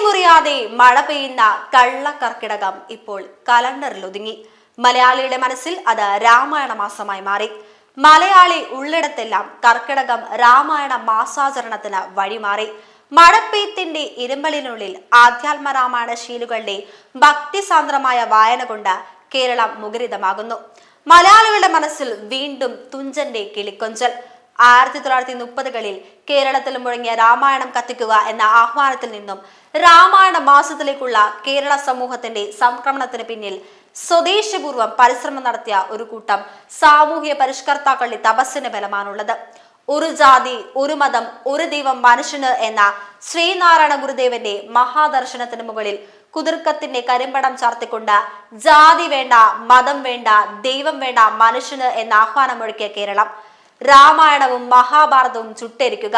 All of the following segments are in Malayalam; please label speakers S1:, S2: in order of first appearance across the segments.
S1: നിലമുറിയാതെ മഴ പെയ്യുന്ന കള്ള കർക്കിടകം ഇപ്പോൾ കലണ്ടറിൽ ഒതുങ്ങി. മലയാളിയുടെ മനസ്സിൽ അത് രാമായണ മാസമായി മാറി. മലയാളി ഉള്ളിടത്തെല്ലാം കർക്കിടകം രാമായണ മാസാചരണത്തിന് വഴിമാറി മഴപ്പെയ്ത്തിന്റെ ഇരുമ്പലിനുള്ളിൽ ആധ്യാത്മ രാമായണ ശീലുകളുടെ ഭക്തിസാന്ദ്രമായ വായന കൊണ്ട് കേരളം മുഖരിതമാകുന്നു. മലയാളികളുടെ മനസ്സിൽ വീണ്ടും തുഞ്ചന്റെ കിളിക്കൊഞ്ചൽ. ആയിരത്തി തൊള്ളായിരത്തി മുപ്പതുകളിൽ കേരളത്തിൽ മുഴങ്ങിയ രാമായണം കത്തിക്കുക എന്ന ആഹ്വാനത്തിൽ നിന്നും രാമായണ മാസത്തിലേക്കുള്ള കേരള സമൂഹത്തിന്റെ സംക്രമണത്തിന് പിന്നിൽ സ്വദേശപൂർവം പരിശ്രമം നടത്തിയ ഒരു കൂട്ടം സാമൂഹ്യ പരിഷ്കർത്താക്കളുടെ തപസ്സിന് ബലമാണുള്ളത്. ഒരു ജാതി ഒരു മതം ഒരു ദൈവം മനുഷ്യന് എന്ന ശ്രീനാരായണ ഗുരുദേവന്റെ മഹാദർശനത്തിന് മുകളിൽ കുതിർക്കത്തിന്റെ കരിമ്പടം ചാർത്തിക്കൊണ്ട് ജാതി വേണ്ട മതം വേണ്ട ദൈവം വേണ്ട മനുഷ്യന് എന്ന ആഹ്വാനം മുഴക്കിയ കേരളം. രാമായണവും മഹാഭാരതവും ചുട്ടരിക്കുക.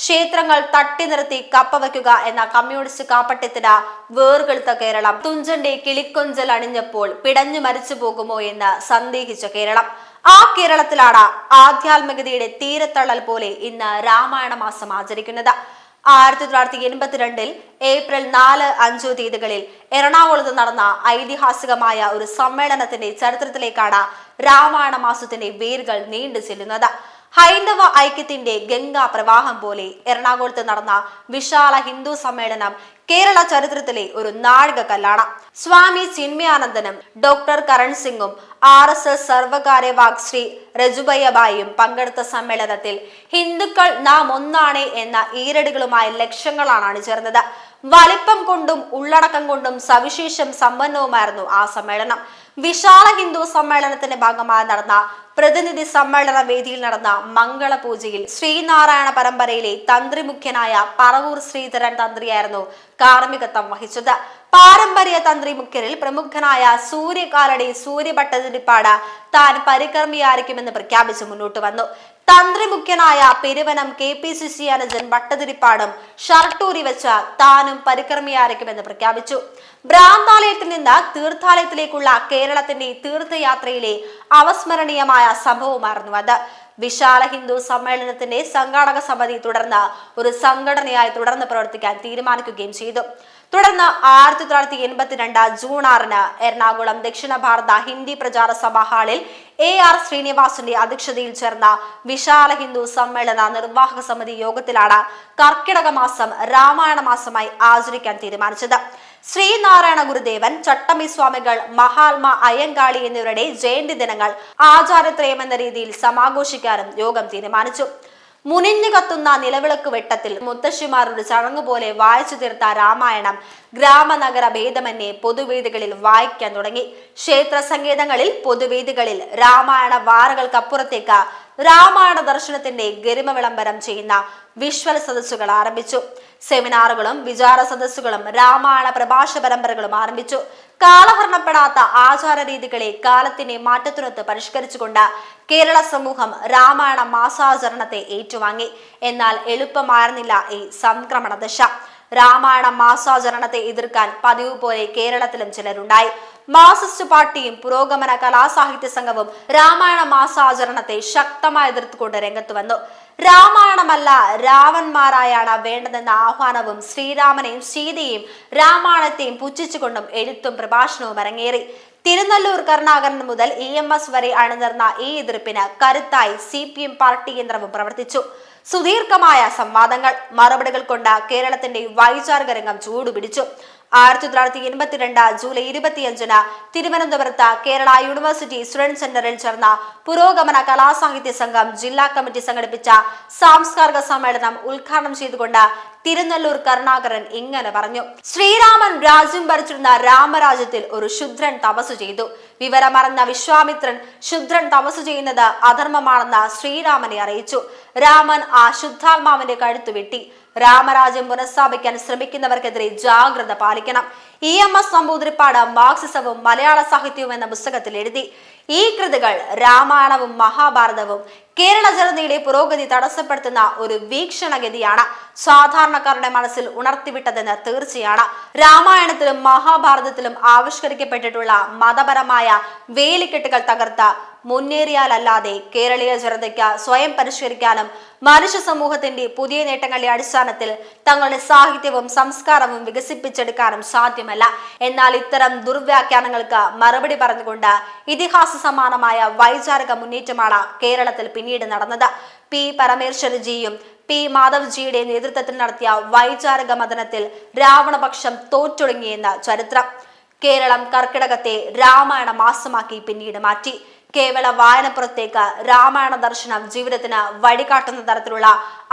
S1: ക്ഷേത്രങ്ങൾ തട്ടി നിർത്തി കപ്പ വയ്ക്കുക എന്ന കമ്മ്യൂണിസ്റ്റ് കാപ്പട്യത്തിന് വേർകെടുത്ത കേരളം. തുഞ്ചന്റെ കിളിക്കൊഞ്ചൽ അണിഞ്ഞപ്പോൾ പിടഞ്ഞു മരിച്ചു പോകുമോ എന്ന് സന്ദേഹിച്ച കേരളം. ആ കേരളത്തിലാണ് ആധ്യാത്മികതയുടെ തീരത്തള്ളൽ പോലെ ഇന്ന് രാമായണ മാസം ആചരിക്കുന്നത്. ആയിരത്തി തൊള്ളായിരത്തി എൺപത്തിരണ്ടിൽ ഏപ്രിൽ നാല് അഞ്ചു തീയതികളിൽ എറണാകുളത്ത് നടന്ന ഐതിഹാസികമായ ഒരു സമ്മേളനത്തിന്റെ ചരിത്രത്തിലേക്കാണ് രാമായണ മാസത്തിന്റെ വേരുകൾ നീണ്ടു ചെല്ലുന്നത് ഹൈന്ദവ ഐക്യത്തിന്റെ ഗംഗാ പ്രവാഹം പോലെ എറണാകുളത്ത് നടന്ന വിശാല ഹിന്ദു സമ്മേളനം കേരള ചരിത്രത്തിലെ ഒരു നാഴിക കല്ലാണ്. സ്വാമി ചിന്മയാനന്ദനും ഡോക്ടർ കരൺ സിംഗും ആർ എസ് എസ് സർവകാര്യവാക് ശ്രീ രജുബയ്യബായും പങ്കെടുത്ത സമ്മേളനത്തിൽ ഹിന്ദുക്കൾ നാം ഒന്നാണ് എന്ന ഈരടികളുമായി ലക്ഷങ്ങളാണ് അണിചേർന്നത്. വലിപ്പം കൊണ്ടും ഉള്ളടക്കം കൊണ്ടും സവിശേഷം സമ്പന്നവുമായിരുന്നു ആ സമ്മേളനം. വിശാല ഹിന്ദു സമ്മേളനത്തിന്റെ ഭാഗമായി നടന്ന പ്രതിനിധി സമ്മേളന വേദിയിൽ നടന്ന മംഗളപൂജയിൽ ശ്രീനാരായണ പരമ്പരയിലെ തന്ത്രി മുഖ്യനായ പറവൂർ ശ്രീധരൻ തന്ത്രിയായിരുന്നു കാർമ്മികത്വം വഹിച്ചത്. പാരമ്പര്യ തന്ത്രി മുഖ്യരിൽ പ്രമുഖനായ സൂര്യകാലടി സൂര്യഭട്ടതിരിപ്പാട് താൻ പരികർമ്മിയായിരിക്കുമെന്ന് പ്രഖ്യാപിച്ച് മുന്നോട്ട് വന്നു. തന്ത്രി മുഖ്യനായ Peruvanam K P C C Anujan വട്ടതിരിപ്പാടും ഷർട്ടൂരി വെച്ച താനും പരികർമ്മിയായിരിക്കുമെന്ന് പ്രഖ്യാപിച്ചു. ഭ്രാന്താലയത്തിൽ നിന്ന് തീർത്ഥാലയത്തിലേക്കുള്ള കേരളത്തിന്റെ തീർത്ഥയാത്രയിലെ അവസ്മരണീയമായ സംഭവമായിരുന്നു അത്. വിശാല ഹിന്ദു സമ്മേളനത്തിന്റെ സംഘാടക സമിതി തുടർന്ന് ഒരു സംഘടനയായി തുടർന്ന് പ്രവർത്തിക്കാൻ തീരുമാനിക്കുകയും ചെയ്തു. തുടർന്ന് ആയിരത്തി തൊള്ളായിരത്തി എൺപത്തിരണ്ട് ജൂൺ ആറിന് എറണാകുളം ദക്ഷിണ ഭാരത ഹിന്ദി പ്രചാര സഭാ ഹാളിൽ എ ആർ ശ്രീനിവാസിന്റെ അധ്യക്ഷതയിൽ ചേർന്ന വിശാല ഹിന്ദു സമ്മേളന നിർവാഹക സമിതി യോഗത്തിലാണ് കർക്കിടക മാസം രാമായണ മാസമായി ആചരിക്കാൻ തീരുമാനിച്ചത്. ശ്രീനാരായണ ഗുരുദേവൻ ചട്ടമ്പി സ്വാമികൾ മഹാത്മ അയ്യങ്കാളി എന്നിവരുടെ ജയന്തി ദിനങ്ങൾ ആചാരത്രയം എന്ന രീതിയിൽ സമാഘോഷിക്കാനും യോഗം തീരുമാനിച്ചു. മുനിഞ്ഞു കത്തുന്ന നിലവിളക്ക് വെട്ടത്തിൽ മുത്തശ്ശിമാരുടെ ചടങ്ങ് പോലെ വായിച്ചു തീർത്ത രാമായണം ഗ്രാമനഗര ഭേദമന്യേ പൊതുവേദികളിൽ വായിക്കാൻ തുടങ്ങി. ക്ഷേത്ര സംഗീതങ്ങളിൽ പൊതുവേദികളിൽ രാമായണ വാരകൾക്കപ്പുറത്തേക്ക് രാമായണ ദർശനത്തിന്റെ ഗരിമ വിളംബരം ചെയ്യുന്ന വിഷ്വൽ സദസ്സുകൾ ആരംഭിച്ചു. സെമിനാറുകളും വിചാര സദസ്സുകളും രാമായണ പ്രഭാഷ പരമ്പരകളും ആരംഭിച്ചു. കാലഹരണപ്പെടാത്ത ആചാര രീതികളെ കാലത്തിന്റെ മാറ്റത്തിനൊത്ത് പരിഷ്കരിച്ചുകൊണ്ട് കേരള സമൂഹം രാമായണ മാസാചരണത്തെ ഏറ്റുവാങ്ങി. എന്നാൽ എളുപ്പമായിരുന്നില്ല ഈ സംക്രമണ ദശ. രാമായണ മാസാചരണത്തെ എതിർക്കാൻ പതിവ് പോലെ കേരളത്തിലും ചിലരുണ്ടായി. മാർസിസ്റ്റ് പാർട്ടിയും പുരോഗമന കലാസാഹിത്യ സംഘവും രാമായണ മാസാചരണത്തെ ശക്തമായി എതിർത്തുകൊണ്ട് രംഗത്ത് വന്നു. രാമായണമല്ല രാവന്മാരായാണ് വേണ്ടതെന്ന ആഹ്വാനവും ശ്രീരാമനെയും സീതയെയും രാമായണത്തെയും പുച്ഛിച്ചുകൊണ്ടും എഴുത്തും പ്രഭാഷണവും അരങ്ങേറി. തിരുനെല്ലൂർ കരുണാകരൻ മുതൽ ഇ എം എസ് വരെ അണിനിർന്ന ഈ എതിർപ്പിന് കരുത്തായി സി പി എം പാർട്ടി കേന്ദ്രവും പ്രവർത്തിച്ചു. സുദീർഘമായ സംവാദങ്ങൾ മറുപടികൾ കൊണ്ട് കേരളത്തിന്റെ വൈചാരിക രംഗം ചൂടുപിടിച്ചു. ആയിരത്തി തൊള്ളായിരത്തി എൺപത്തിരണ്ട് ജൂലൈ ഇരുപത്തിയഞ്ചിന് തിരുവനന്തപുരത്ത് കേരള യൂണിവേഴ്സിറ്റി സ്റ്റുഡന്റ് സെന്ററിൽ ചേർന്ന പുരോഗമന കലാസാഹിത്യ സംഘം ജില്ലാ കമ്മിറ്റി സംഘടിപ്പിച്ച സാംസ്കാരിക സമ്മേളനം ഉദ്ഘാടനം ചെയ്തുകൊണ്ട് തിരുനെല്ലൂർ കരുണാകരൻ ഇങ്ങനെ പറഞ്ഞു. ശ്രീരാമൻ രാജ്യം ഭരിച്ചിരുന്ന രാമരാജ്യത്തിൽ ഒരു ശുദ്രൻ തപസ് ചെയ്തു. വിവരമറിഞ്ഞ വിശ്വാമിത്രൻ ശുദ്രൻ തപസ് ചെയ്യുന്നത് അധർമ്മമാണെന്ന് ശ്രീരാമനെ അറിയിച്ചു. രാമൻ ആ ശുദ്ധാത്മാവിന്റെ കഴുത്തു വെട്ടി. രാമരാജ്യം പുനഃസ്ഥാപിക്കാൻ ശ്രമിക്കുന്നവർക്കെതിരെ ജാഗ്രത പാലിക്കണം. ഇ എം എസ് നമ്പൂതിരിപ്പാട് മാർക്സിസവും മലയാള സാഹിത്യവും എന്ന പുസ്തകത്തിൽ എഴുതി ഈ കൃതികൾ രാമായണവും മഹാഭാരതവും കേരള ജനതയുടെ പുരോഗതി തടസ്സപ്പെടുത്തുന്ന ഒരു വീക്ഷണഗതിയാണ് സാധാരണക്കാരുടെ മനസ്സിൽ ഉണർത്തിവിട്ടതെന്ന് തീർച്ചയാണ്. രാമായണത്തിലും മഹാഭാരതത്തിലും ആവിഷ്കരിക്കപ്പെട്ടിട്ടുള്ള മതപരമായ വേലിക്കെട്ടുകൾ തകർത്ത മുന്നേറിയാലല്ലാതെ കേരളീയ ജനതയ്ക്ക് സ്വയം പരിഷ്കരിക്കാനും മനുഷ്യ സമൂഹത്തിന്റെ പുതിയ നേട്ടങ്ങളുടെ അടിസ്ഥാനത്തിൽ തങ്ങളുടെ സാഹിത്യവും സംസ്കാരവും വികസിപ്പിച്ചെടുക്കാനും സാധ്യമല്ല. എന്നാൽ ഇത്തരം ദുർവ്യാഖ്യാനങ്ങൾക്ക് മറുപടി പറഞ്ഞുകൊണ്ട് ഇതിഹാസ സമാനമായ വൈചാരിക മുന്നേറ്റമാണ് കേരളത്തിൽ പിന്നീട് നടന്നത്. പി പരമേശ്വരജിയും പി മാധവ്ജിയുടെ നേതൃത്വത്തിൽ നടത്തിയ വൈചാരിക മതനത്തിൽ രാവണപക്ഷം തോറ്റൊടുങ്ങിയെന്ന ചരിത്രം. കേരളം കർക്കിടകത്തെ രാമായണ മാസമാക്കി പിന്നീട് മാറ്റി. കേവല വായനപ്പുറത്തേക്ക് രാമായണ ദർശനം ജീവിതത്തിന് വഴികാട്ടുന്ന തരത്തിലുള്ള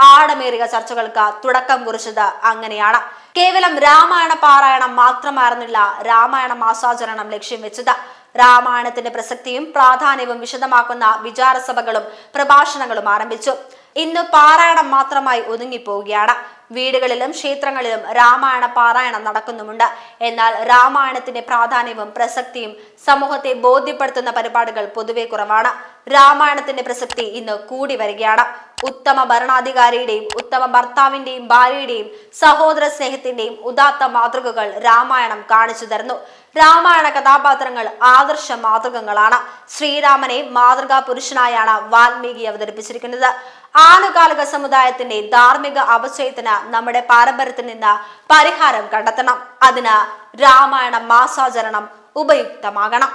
S1: ആഴമേറിയ ചർച്ചകൾക്ക് തുടക്കം കുറിച്ചത് അങ്ങനെയാണ്. കേവലം രാമായണ പാരായണം മാത്രമായിരുന്നില്ല രാമായണ മാസാചരണം ലക്ഷ്യം വെച്ചത്. രാമായണത്തിന്റെ പ്രസക്തിയും പ്രാധാന്യവും വിശദമാക്കുന്ന വിചാരസഭകളും പ്രഭാഷണങ്ങളും ആരംഭിച്ചു. ഇന്ന് പാരായണം മാത്രമായി ഒതുങ്ങിപ്പോവുകയാണ്. വീടുകളിലും ക്ഷേത്രങ്ങളിലും രാമായണ പാരായണം നടക്കുന്നുമുണ്ട്. എന്നാൽ രാമായണത്തിന്റെ പ്രാധാന്യവും പ്രസക്തിയും സമൂഹത്തെ ബോധ്യപ്പെടുത്തുന്ന പരിപാടികൾ പൊതുവെ കുറവാണ്. രാമായണത്തിന്റെ പ്രസക്തി ഇന്ന് കൂടി വരികയാണ്. ഉത്തമ ഭരണാധികാരിയുടെയും ഉത്തമ ഭർത്താവിന്റെയും ഭാര്യയുടെയും സഹോദര സ്നേഹത്തിന്റെയും ഉദാത്ത മാതൃകകൾ രാമായണം കാണിച്ചു തരുന്നു. രാമായണ കഥാപാത്രങ്ങൾ ആദർശ മാതൃകങ്ങളാണ് ശ്രീരാമനെ മാതൃകാ പുരുഷനായാണ് വാൽമീകി അവതരിപ്പിച്ചിരിക്കുന്നത്. ആനുകാലിക സമുദായത്തിന്റെ ധാർമ്മിക അവശയത്തിന് നമ്മുടെ പാരമ്പര്യത്തിൽ നിന്ന് പരിഹാരം കണ്ടെത്തണം. അതിന് രാമായണ മാസാചരണം ഉപയുക്തമാകണം.